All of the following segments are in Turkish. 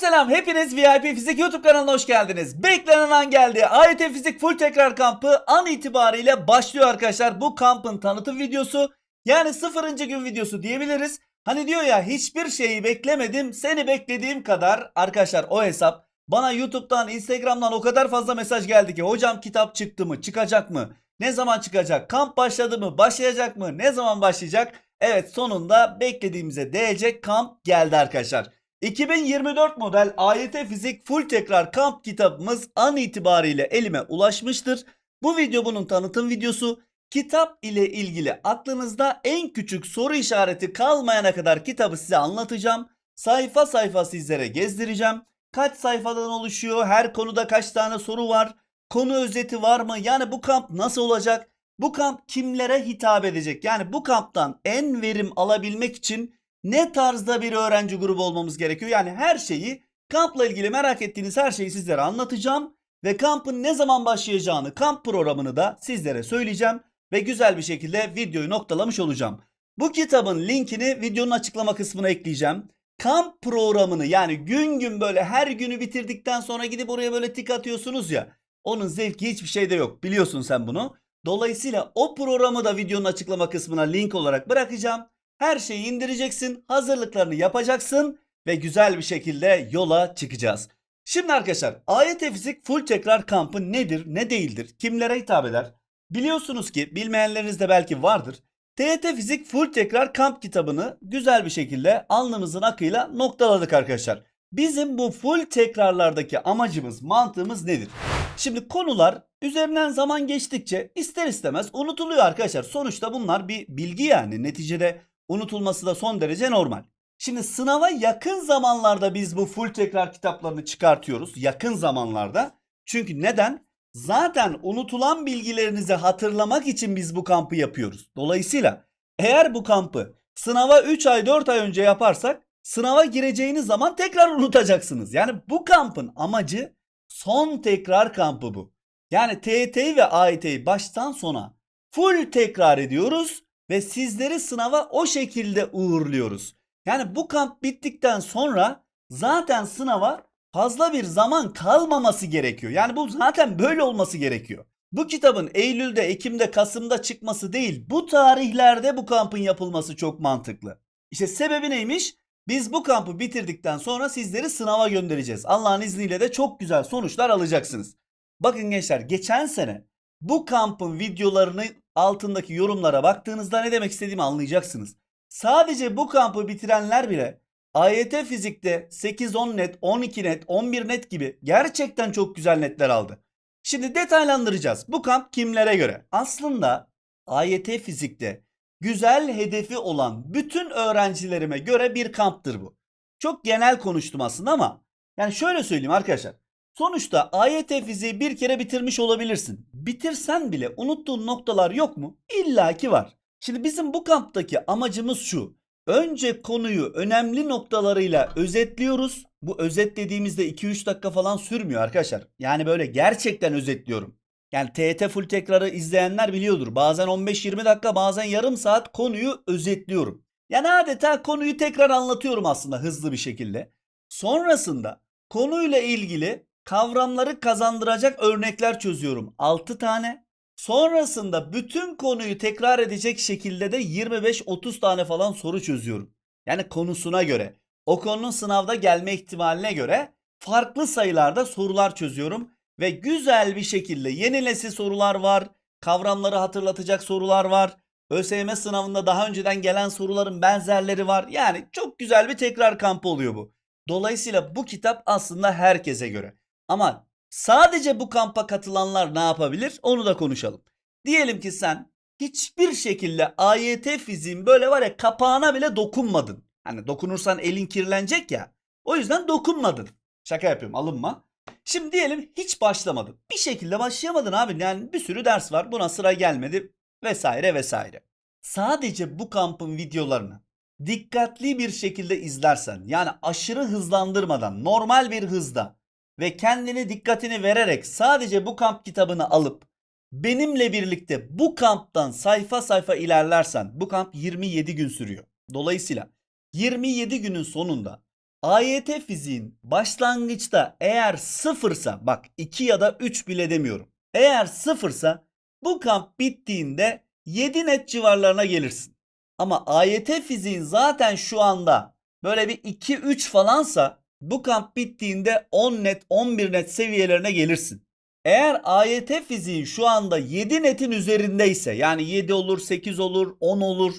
selam hepiniz VIP Fizik YouTube kanalına hoş geldiniz. Beklenen an geldi. AYT Fizik Full Tekrar Kampı an itibariyle başlıyor arkadaşlar. Bu kampın tanıtım videosu yani sıfırıncı gün videosu diyebiliriz. Hani diyor ya hiçbir şeyi beklemedim seni beklediğim kadar arkadaşlar o hesap bana YouTube'dan Instagram'dan o kadar fazla mesaj geldi ki hocam kitap çıktı mı çıkacak mı ne zaman çıkacak kamp başladı mı başlayacak mı ne zaman başlayacak evet sonunda beklediğimize değecek kamp geldi arkadaşlar. 2024 model AYT Fizik Full Tekrar Kamp kitabımız an itibariyle elime ulaşmıştır. Bu video bunun tanıtım videosu. Kitap ile ilgili aklınızda en küçük soru işareti kalmayana kadar kitabı size anlatacağım. Sayfa sayfa sizlere gezdireceğim. Kaç sayfadan oluşuyor? Her konuda kaç tane soru var? Konu özeti var mı? Yani bu kamp nasıl olacak? Bu kamp kimlere hitap edecek? Yani bu kamptan en verim alabilmek için ne tarzda bir öğrenci grubu olmamız gerekiyor? Yani her şeyi kampla ilgili merak ettiğiniz her şeyi sizlere anlatacağım ve kampın ne zaman başlayacağını, kamp programını da sizlere söyleyeceğim ve güzel bir şekilde videoyu noktalamış olacağım. Bu kitabın linkini videonun açıklama kısmına ekleyeceğim. Kamp programını yani gün gün böyle her günü bitirdikten sonra gidip oraya böyle tik atıyorsunuz ya. Onun zevki hiçbir şeyde yok. Biliyorsun sen bunu. Dolayısıyla o programı da videonun açıklama kısmına link olarak bırakacağım. Her şeyi indireceksin, hazırlıklarını yapacaksın ve güzel bir şekilde yola çıkacağız. Şimdi arkadaşlar AYT Fizik Full Tekrar Kampı nedir, ne değildir, kimlere hitap eder? Biliyorsunuz ki bilmeyenleriniz de belki vardır. TYT Fizik Full Tekrar Kamp kitabını güzel bir şekilde alnımızın akıyla noktaladık arkadaşlar. Bizim bu full tekrarlardaki amacımız, mantığımız nedir? Şimdi konular üzerinden zaman geçtikçe ister istemez unutuluyor arkadaşlar. Sonuçta bunlar bir bilgi yani. Neticede unutulması da son derece normal. Şimdi sınava yakın zamanlarda biz bu full tekrar kitaplarını çıkartıyoruz. Yakın zamanlarda. Çünkü neden? Zaten unutulan bilgilerinizi hatırlamak için biz bu kampı yapıyoruz. Dolayısıyla eğer bu kampı sınava 3 ay 4 ay önce yaparsak sınava gireceğiniz zaman tekrar unutacaksınız. Yani bu kampın amacı son tekrar kampı bu. Yani TYT'yi ve AYT'yi baştan sona full tekrar ediyoruz ve sizleri sınava o şekilde uğurluyoruz. Yani bu kamp bittikten sonra zaten sınava fazla bir zaman kalmaması gerekiyor. Yani bu zaten böyle olması gerekiyor. Bu kitabın Eylül'de, Ekim'de, Kasım'da çıkması değil, bu tarihlerde bu kampın yapılması çok mantıklı. İşte sebebi neymiş? Biz bu kampı bitirdikten sonra sizleri sınava göndereceğiz. Allah'ın izniyle de çok güzel sonuçlar alacaksınız. Bakın gençler geçen sene bu kampın videolarını altındaki yorumlara baktığınızda ne demek istediğimi anlayacaksınız. Sadece bu kampı bitirenler bile AYT fizikte 8-10 net, 12 net, 11 net gibi gerçekten çok güzel netler aldı. Şimdi detaylandıracağız. Bu kamp kimlere göre? Aslında AYT fizikte güzel hedefi olan bütün öğrencilerime göre bir kamptır bu. Çok genel konuştum aslında ama yani şöyle söyleyeyim arkadaşlar. Sonuçta AYT fiziği bir kere bitirmiş olabilirsin. Bitirsen bile unuttuğun noktalar yok mu? İlla ki var. Şimdi bizim bu kamptaki amacımız şu. Önce konuyu önemli noktalarıyla özetliyoruz. Bu özet dediğimizde 2-3 dakika falan sürmüyor arkadaşlar. Yani böyle gerçekten özetliyorum. Yani TET full tekrarı izleyenler biliyordur. Bazen 15-20 dakika bazen yarım saat konuyu özetliyorum. Yani adeta konuyu tekrar anlatıyorum aslında hızlı bir şekilde. Sonrasında konuyla ilgili kavramları kazandıracak örnekler çözüyorum. 6 tane. Sonrasında bütün konuyu tekrar edecek şekilde de 25-30 tane falan soru çözüyorum. Yani konusuna göre, o konunun sınavda gelme ihtimaline göre farklı sayılarda sorular çözüyorum ve güzel bir şekilde yeni nesil sorular var, kavramları hatırlatacak sorular var. ÖSYM sınavında daha önceden gelen soruların benzerleri var. Yani çok güzel bir tekrar kampı oluyor bu. Dolayısıyla bu kitap aslında herkese göre. Ama sadece bu kampa katılanlar ne yapabilir? Onu da konuşalım. Diyelim ki sen hiçbir şekilde AYT fiziğin böyle var ya kapağına bile dokunmadın. Hani dokunursan elin kirlenecek ya. O yüzden dokunmadın. Şaka yapıyorum alınma. Şimdi diyelim hiç başlamadın. Bir şekilde başlayamadın abi. Yani bir sürü ders var. Buna sıra gelmedi vesaire vesaire. Sadece bu kampın videolarını dikkatli bir şekilde izlersen yani aşırı hızlandırmadan normal bir hızda ve kendini dikkatini vererek sadece bu kamp kitabını alıp benimle birlikte bu kamptan sayfa sayfa ilerlersen bu kamp 27 gün sürüyor. Dolayısıyla 27 günün sonunda AYT fiziğin başlangıçta eğer sıfırsa bak 2 ya da 3 bile demiyorum. Eğer sıfırsa bu kamp bittiğinde 7 net civarlarına gelirsin. Ama AYT fiziğin zaten şu anda böyle bir 2-3 falansa bu kamp bittiğinde 10 net 11 net seviyelerine gelirsin. Eğer AYT fiziğin şu anda 7 netin üzerindeyse yani 7 olur 8 olur 10 olur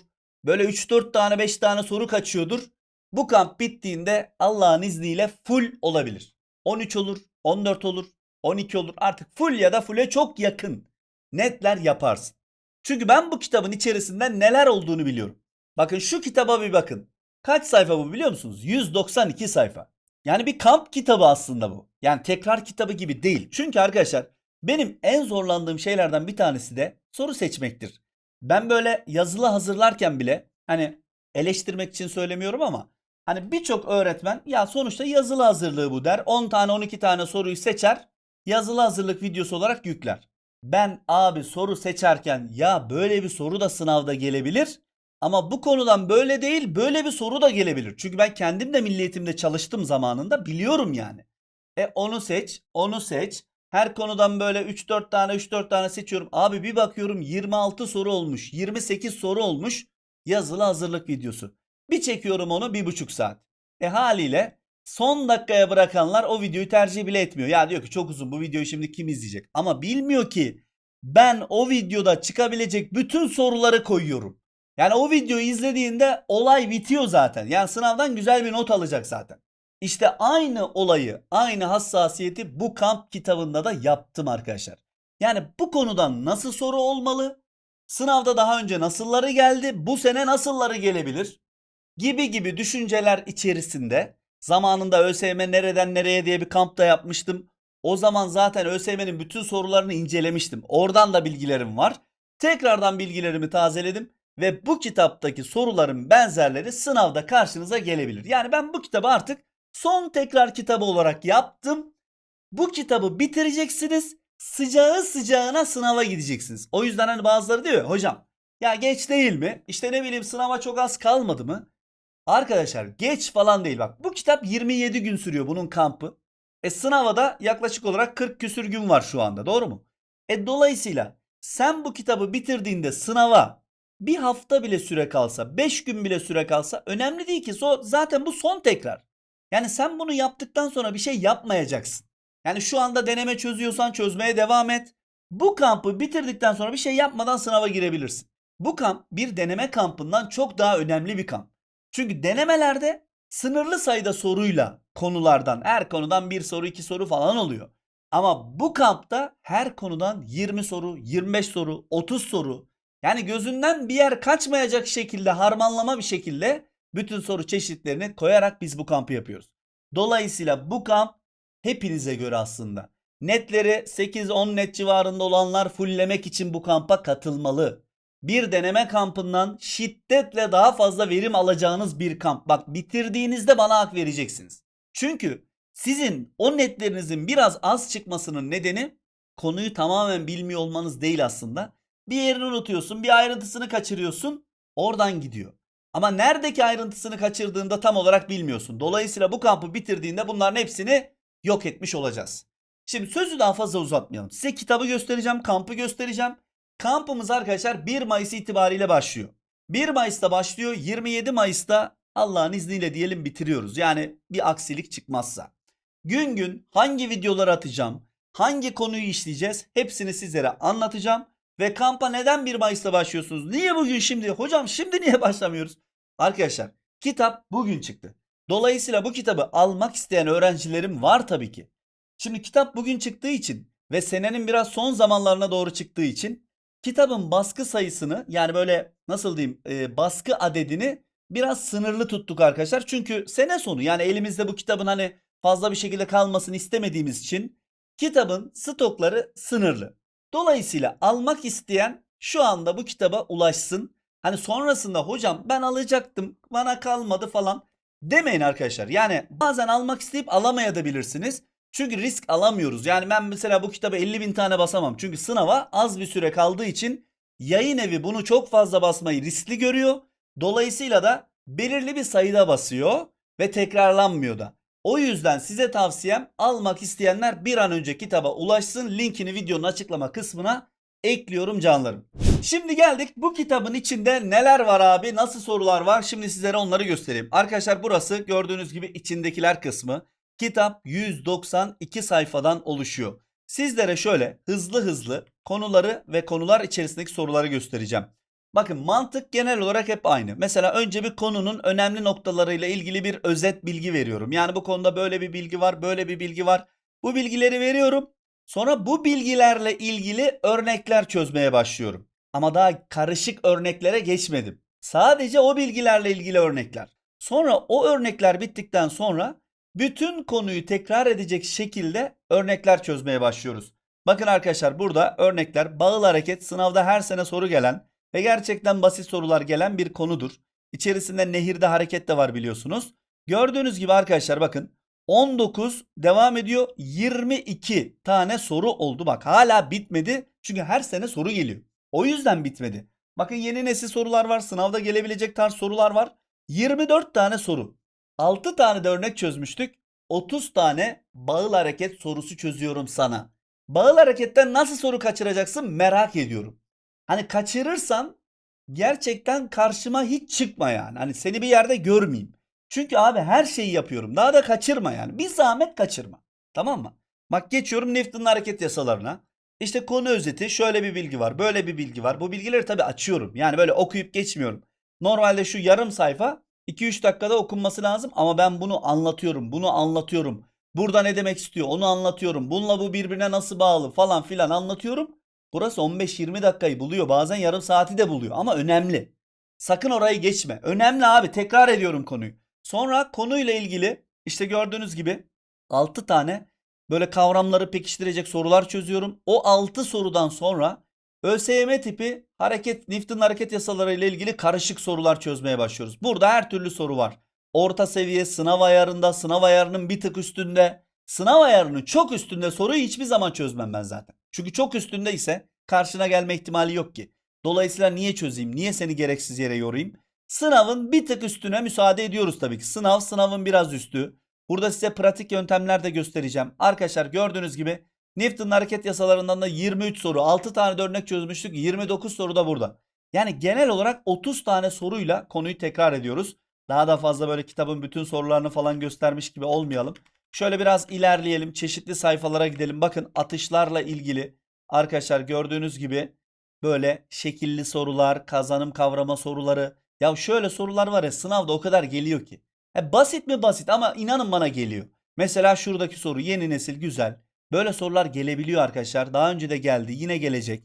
böyle 3-4 tane 5 tane soru kaçıyordur. Bu kamp bittiğinde Allah'ın izniyle full olabilir. 13 olur, 14 olur, 12 olur. Artık full ya da full'e çok yakın netler yaparsın. Çünkü ben bu kitabın içerisinde neler olduğunu biliyorum. Bakın şu kitaba bir bakın. Kaç sayfa bu biliyor musunuz? 192 sayfa. Yani bir kamp kitabı aslında bu. Yani tekrar kitabı gibi değil. Çünkü arkadaşlar benim en zorlandığım şeylerden bir tanesi de soru seçmektir. Ben böyle yazılı hazırlarken bile hani eleştirmek için söylemiyorum ama hani birçok öğretmen ya sonuçta yazılı hazırlığı bu der. 10 tane 12 tane soruyu seçer. Yazılı hazırlık videosu olarak yükler. Ben abi soru seçerken ya böyle bir soru da sınavda gelebilir. Ama bu konudan böyle değil böyle bir soru da gelebilir. Çünkü ben kendim de milli eğitimde çalıştım zamanında biliyorum yani. E onu seç, onu seç. Her konudan böyle 3-4 tane 3-4 tane seçiyorum. Abi bir bakıyorum 26 soru olmuş, 28 soru olmuş yazılı hazırlık videosu. Bir çekiyorum onu bir buçuk saat. E haliyle son dakikaya bırakanlar o videoyu tercih bile etmiyor. Ya diyor ki çok uzun bu videoyu şimdi kim izleyecek? Ama bilmiyor ki ben o videoda çıkabilecek bütün soruları koyuyorum. Yani o videoyu izlediğinde olay bitiyor zaten. Yani sınavdan güzel bir not alacak zaten. İşte aynı olayı, aynı hassasiyeti bu kamp kitabında da yaptım arkadaşlar. Yani bu konudan nasıl soru olmalı? Sınavda daha önce nasılları geldi? Bu sene nasılları gelebilir? Gibi gibi düşünceler içerisinde zamanında ÖSYM nereden nereye diye bir kampta yapmıştım. O zaman zaten ÖSYM'nin bütün sorularını incelemiştim. Oradan da bilgilerim var. Tekrardan bilgilerimi tazeledim ve bu kitaptaki soruların benzerleri sınavda karşınıza gelebilir. Yani ben bu kitabı artık son tekrar kitabı olarak yaptım. Bu kitabı bitireceksiniz. Sıcağı sıcağına sınava gideceksiniz. O yüzden hani bazıları diyor hocam ya geç değil mi? İşte ne bileyim sınava çok az kalmadı mı? Arkadaşlar geç falan değil bak. Bu kitap 27 gün sürüyor bunun kampı. E sınava da yaklaşık olarak 40 küsür gün var şu anda doğru mu? E dolayısıyla sen bu kitabı bitirdiğinde sınava bir hafta bile süre kalsa, 5 gün bile süre kalsa önemli değil ki. So- Zaten bu son tekrar. Yani sen bunu yaptıktan sonra bir şey yapmayacaksın. Yani şu anda deneme çözüyorsan çözmeye devam et. Bu kampı bitirdikten sonra bir şey yapmadan sınava girebilirsin. Bu kamp bir deneme kampından çok daha önemli bir kamp. Çünkü denemelerde sınırlı sayıda soruyla konulardan her konudan bir soru iki soru falan oluyor. Ama bu kampta her konudan 20 soru, 25 soru, 30 soru yani gözünden bir yer kaçmayacak şekilde harmanlama bir şekilde bütün soru çeşitlerini koyarak biz bu kampı yapıyoruz. Dolayısıyla bu kamp hepinize göre aslında. Netleri 8-10 net civarında olanlar fulllemek için bu kampa katılmalı. Bir deneme kampından şiddetle daha fazla verim alacağınız bir kamp. Bak bitirdiğinizde bana hak vereceksiniz. Çünkü sizin o netlerinizin biraz az çıkmasının nedeni konuyu tamamen bilmiyor olmanız değil aslında. Bir yerini unutuyorsun, bir ayrıntısını kaçırıyorsun, oradan gidiyor. Ama neredeki ayrıntısını kaçırdığında tam olarak bilmiyorsun. Dolayısıyla bu kampı bitirdiğinde bunların hepsini yok etmiş olacağız. Şimdi sözü daha fazla uzatmayalım. Size kitabı göstereceğim, kampı göstereceğim. Kampımız arkadaşlar 1 Mayıs itibariyle başlıyor. 1 Mayıs'ta başlıyor, 27 Mayıs'ta Allah'ın izniyle diyelim bitiriyoruz. Yani bir aksilik çıkmazsa. Gün gün hangi videoları atacağım, hangi konuyu işleyeceğiz hepsini sizlere anlatacağım. Ve kampa neden 1 Mayıs'ta başlıyorsunuz? Niye bugün şimdi? Hocam şimdi niye başlamıyoruz? Arkadaşlar kitap bugün çıktı. Dolayısıyla bu kitabı almak isteyen öğrencilerim var tabii ki. Şimdi kitap bugün çıktığı için ve senenin biraz son zamanlarına doğru çıktığı için kitabın baskı sayısını yani böyle nasıl diyeyim e, baskı adedini biraz sınırlı tuttuk arkadaşlar. Çünkü sene sonu yani elimizde bu kitabın hani fazla bir şekilde kalmasını istemediğimiz için kitabın stokları sınırlı. Dolayısıyla almak isteyen şu anda bu kitaba ulaşsın. Hani sonrasında hocam ben alacaktım bana kalmadı falan demeyin arkadaşlar. Yani bazen almak isteyip alamayabilirsiniz. Çünkü risk alamıyoruz. Yani ben mesela bu kitaba 50 bin tane basamam. Çünkü sınava az bir süre kaldığı için yayın evi bunu çok fazla basmayı riskli görüyor. Dolayısıyla da belirli bir sayıda basıyor. ve tekrarlanmıyor da. O yüzden size tavsiyem almak isteyenler bir an önce kitaba ulaşsın. Linkini videonun açıklama kısmına ekliyorum canlarım. Şimdi geldik bu kitabın içinde neler var abi nasıl sorular var şimdi sizlere onları göstereyim. Arkadaşlar burası gördüğünüz gibi içindekiler kısmı. Kitap 192 sayfadan oluşuyor. Sizlere şöyle hızlı hızlı konuları ve konular içerisindeki soruları göstereceğim. Bakın mantık genel olarak hep aynı. Mesela önce bir konunun önemli noktalarıyla ilgili bir özet bilgi veriyorum. Yani bu konuda böyle bir bilgi var, böyle bir bilgi var. Bu bilgileri veriyorum. Sonra bu bilgilerle ilgili örnekler çözmeye başlıyorum. Ama daha karışık örneklere geçmedim. Sadece o bilgilerle ilgili örnekler. Sonra o örnekler bittikten sonra bütün konuyu tekrar edecek şekilde örnekler çözmeye başlıyoruz. Bakın arkadaşlar burada örnekler bağıl hareket sınavda her sene soru gelen ve gerçekten basit sorular gelen bir konudur. İçerisinde nehirde hareket de var biliyorsunuz. Gördüğünüz gibi arkadaşlar bakın 19 devam ediyor 22 tane soru oldu bak hala bitmedi çünkü her sene soru geliyor. O yüzden bitmedi. Bakın yeni nesil sorular var sınavda gelebilecek tarz sorular var. 24 tane soru. 6 tane de örnek çözmüştük. 30 tane bağıl hareket sorusu çözüyorum sana. Bağıl hareketten nasıl soru kaçıracaksın merak ediyorum. Hani kaçırırsan gerçekten karşıma hiç çıkma yani. Hani seni bir yerde görmeyeyim. Çünkü abi her şeyi yapıyorum. Daha da kaçırma yani. Bir zahmet kaçırma. Tamam mı? Bak geçiyorum Newton'un hareket yasalarına. İşte konu özeti şöyle bir bilgi var. Böyle bir bilgi var. Bu bilgileri tabii açıyorum. Yani böyle okuyup geçmiyorum. Normalde şu yarım sayfa 2-3 dakikada okunması lazım ama ben bunu anlatıyorum. Bunu anlatıyorum. Burada ne demek istiyor onu anlatıyorum. Bununla bu birbirine nasıl bağlı falan filan anlatıyorum. Burası 15-20 dakikayı buluyor. Bazen yarım saati de buluyor ama önemli. Sakın orayı geçme. Önemli abi. Tekrar ediyorum konuyu. Sonra konuyla ilgili işte gördüğünüz gibi 6 tane böyle kavramları pekiştirecek sorular çözüyorum. O 6 sorudan sonra ÖSYM tipi hareket Newton hareket yasaları ile ilgili karışık sorular çözmeye başlıyoruz. Burada her türlü soru var. Orta seviye sınav ayarında, sınav ayarının bir tık üstünde, sınav ayarının çok üstünde soruyu hiçbir zaman çözmem ben zaten. Çünkü çok üstünde ise karşına gelme ihtimali yok ki. Dolayısıyla niye çözeyim? Niye seni gereksiz yere yorayım? Sınavın bir tık üstüne müsaade ediyoruz tabii ki. Sınav sınavın biraz üstü. Burada size pratik yöntemler de göstereceğim. Arkadaşlar gördüğünüz gibi Newton'un hareket yasalarından da 23 soru, 6 tane de örnek çözmüştük. 29 soru da burada. Yani genel olarak 30 tane soruyla konuyu tekrar ediyoruz. Daha da fazla böyle kitabın bütün sorularını falan göstermiş gibi olmayalım. Şöyle biraz ilerleyelim. Çeşitli sayfalara gidelim. Bakın atışlarla ilgili arkadaşlar gördüğünüz gibi böyle şekilli sorular, kazanım kavrama soruları. Ya şöyle sorular var ya sınavda o kadar geliyor ki. E basit mi basit ama inanın bana geliyor. Mesela şuradaki soru yeni nesil güzel. Böyle sorular gelebiliyor arkadaşlar. Daha önce de geldi yine gelecek.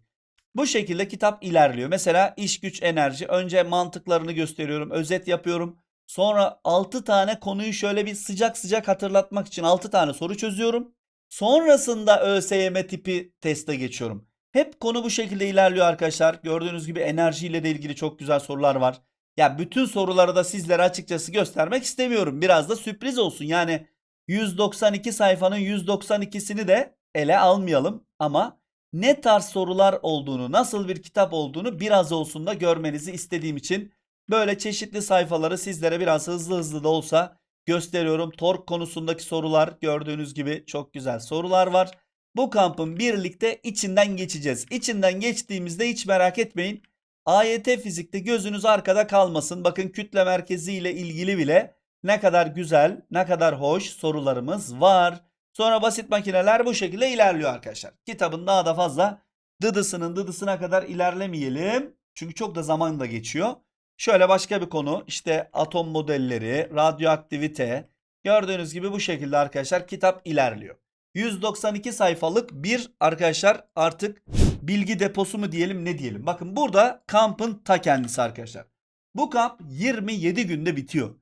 Bu şekilde kitap ilerliyor. Mesela iş güç enerji. Önce mantıklarını gösteriyorum. Özet yapıyorum. Sonra 6 tane konuyu şöyle bir sıcak sıcak hatırlatmak için 6 tane soru çözüyorum. Sonrasında ÖSYM tipi teste geçiyorum. Hep konu bu şekilde ilerliyor arkadaşlar. Gördüğünüz gibi enerjiyle de ilgili çok güzel sorular var. Ya bütün soruları da sizlere açıkçası göstermek istemiyorum. Biraz da sürpriz olsun. Yani 192 sayfanın 192'sini de ele almayalım ama ne tarz sorular olduğunu, nasıl bir kitap olduğunu biraz olsun da görmenizi istediğim için böyle çeşitli sayfaları sizlere biraz hızlı hızlı da olsa gösteriyorum. Tork konusundaki sorular gördüğünüz gibi çok güzel sorular var. Bu kampın birlikte içinden geçeceğiz. İçinden geçtiğimizde hiç merak etmeyin. AYT fizikte gözünüz arkada kalmasın. Bakın kütle merkezi ile ilgili bile ne kadar güzel, ne kadar hoş sorularımız var. Sonra basit makineler bu şekilde ilerliyor arkadaşlar. Kitabın daha da fazla dıdısının dıdısına kadar ilerlemeyelim. Çünkü çok da zaman da geçiyor. Şöyle başka bir konu işte atom modelleri, radyoaktivite. Gördüğünüz gibi bu şekilde arkadaşlar kitap ilerliyor. 192 sayfalık bir arkadaşlar artık bilgi deposu mu diyelim ne diyelim. Bakın burada kampın ta kendisi arkadaşlar. Bu kamp 27 günde bitiyor.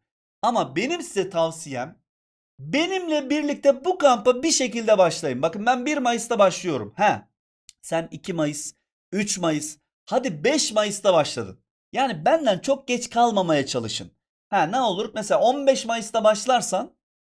Ama benim size tavsiyem benimle birlikte bu kampa bir şekilde başlayın. Bakın ben 1 Mayıs'ta başlıyorum. He. Sen 2 Mayıs, 3 Mayıs, hadi 5 Mayıs'ta başladın. Yani benden çok geç kalmamaya çalışın. Ha ne olur mesela 15 Mayıs'ta başlarsan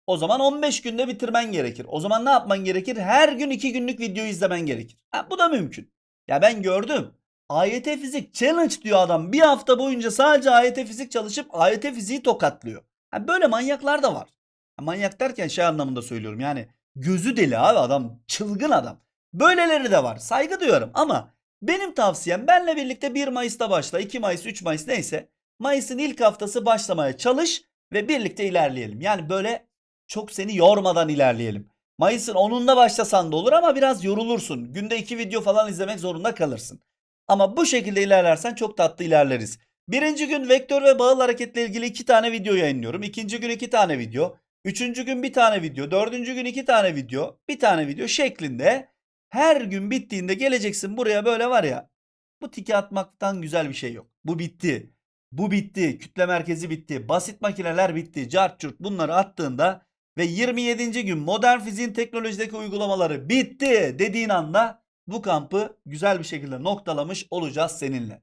o zaman 15 günde bitirmen gerekir. O zaman ne yapman gerekir? Her gün 2 günlük video izlemen gerekir. Ha, bu da mümkün. Ya ben gördüm. AYT fizik challenge diyor adam. Bir hafta boyunca sadece AYT fizik çalışıp AYT fiziği tokatlıyor. Ha, böyle manyaklar da var. Ha, manyak derken şey anlamında söylüyorum yani gözü deli abi adam çılgın adam. Böyleleri de var saygı duyuyorum ama benim tavsiyem benle birlikte 1 Mayıs'ta başla 2 Mayıs 3 Mayıs neyse Mayıs'ın ilk haftası başlamaya çalış ve birlikte ilerleyelim. Yani böyle çok seni yormadan ilerleyelim. Mayıs'ın 10'unda başlasan da olur ama biraz yorulursun. Günde 2 video falan izlemek zorunda kalırsın. Ama bu şekilde ilerlersen çok tatlı ilerleriz. Birinci gün vektör ve bağıl hareketle ilgili iki tane video yayınlıyorum. İkinci gün iki tane video. Üçüncü gün bir tane video. Dördüncü gün iki tane video. Bir tane video şeklinde her gün bittiğinde geleceksin buraya böyle var ya. Bu tiki atmaktan güzel bir şey yok. Bu bitti. Bu bitti. Kütle merkezi bitti. Basit makineler bitti. Cart curt bunları attığında ve 27. gün modern fiziğin teknolojideki uygulamaları bitti dediğin anda bu kampı güzel bir şekilde noktalamış olacağız seninle.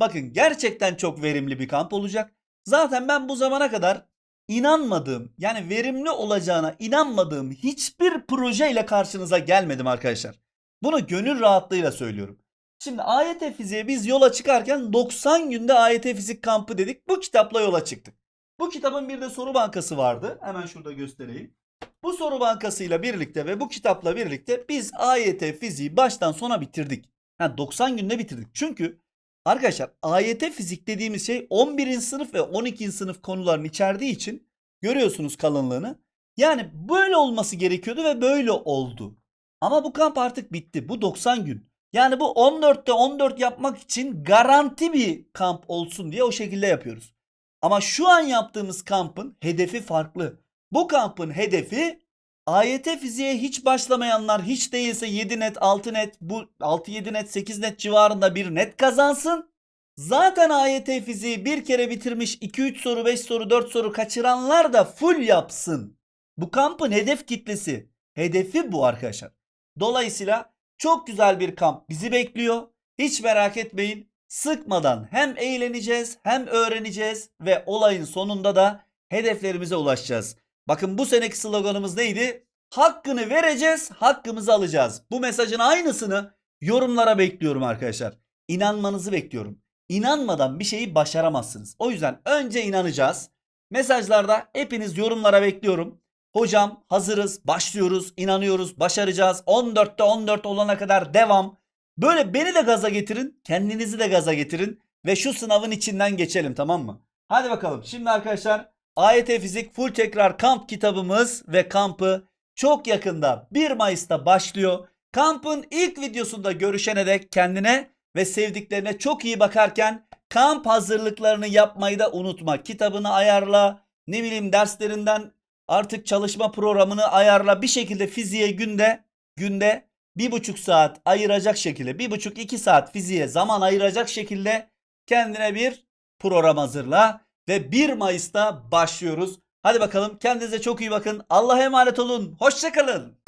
Bakın gerçekten çok verimli bir kamp olacak. Zaten ben bu zamana kadar inanmadığım yani verimli olacağına inanmadığım hiçbir projeyle karşınıza gelmedim arkadaşlar. Bunu gönül rahatlığıyla söylüyorum. Şimdi AYT fiziğe biz yola çıkarken 90 günde AYT fizik kampı dedik. Bu kitapla yola çıktık. Bu kitabın bir de soru bankası vardı. Hemen şurada göstereyim. Bu soru bankasıyla birlikte ve bu kitapla birlikte biz AYT fiziği baştan sona bitirdik. Ha 90 günde bitirdik. Çünkü arkadaşlar AYT fizik dediğimiz şey 11. sınıf ve 12. sınıf konularını içerdiği için görüyorsunuz kalınlığını. Yani böyle olması gerekiyordu ve böyle oldu. Ama bu kamp artık bitti. Bu 90 gün. Yani bu 14'te 14 yapmak için garanti bir kamp olsun diye o şekilde yapıyoruz. Ama şu an yaptığımız kampın hedefi farklı. Bu kampın hedefi AYT fiziğe hiç başlamayanlar hiç değilse 7 net 6 net bu 6-7 net 8 net civarında bir net kazansın. Zaten AYT fiziği bir kere bitirmiş 2-3 soru 5 soru 4 soru kaçıranlar da full yapsın. Bu kampın hedef kitlesi. Hedefi bu arkadaşlar. Dolayısıyla çok güzel bir kamp bizi bekliyor. Hiç merak etmeyin. Sıkmadan hem eğleneceğiz hem öğreneceğiz ve olayın sonunda da hedeflerimize ulaşacağız. Bakın bu seneki sloganımız neydi? Hakkını vereceğiz, hakkımızı alacağız. Bu mesajın aynısını yorumlara bekliyorum arkadaşlar. İnanmanızı bekliyorum. İnanmadan bir şeyi başaramazsınız. O yüzden önce inanacağız. Mesajlarda hepiniz yorumlara bekliyorum. Hocam hazırız, başlıyoruz, inanıyoruz, başaracağız. 14'te 14 olana kadar devam. Böyle beni de gaza getirin, kendinizi de gaza getirin ve şu sınavın içinden geçelim tamam mı? Hadi bakalım. Şimdi arkadaşlar AYT Fizik Full Tekrar Kamp kitabımız ve kampı çok yakında 1 Mayıs'ta başlıyor. Kampın ilk videosunda görüşene dek kendine ve sevdiklerine çok iyi bakarken kamp hazırlıklarını yapmayı da unutma. Kitabını ayarla, ne bileyim derslerinden artık çalışma programını ayarla. Bir şekilde fiziğe günde günde bir buçuk saat ayıracak şekilde bir buçuk iki saat fiziğe zaman ayıracak şekilde kendine bir program hazırla ve 1 Mayıs'ta başlıyoruz. Hadi bakalım kendinize çok iyi bakın. Allah'a emanet olun. Hoşçakalın.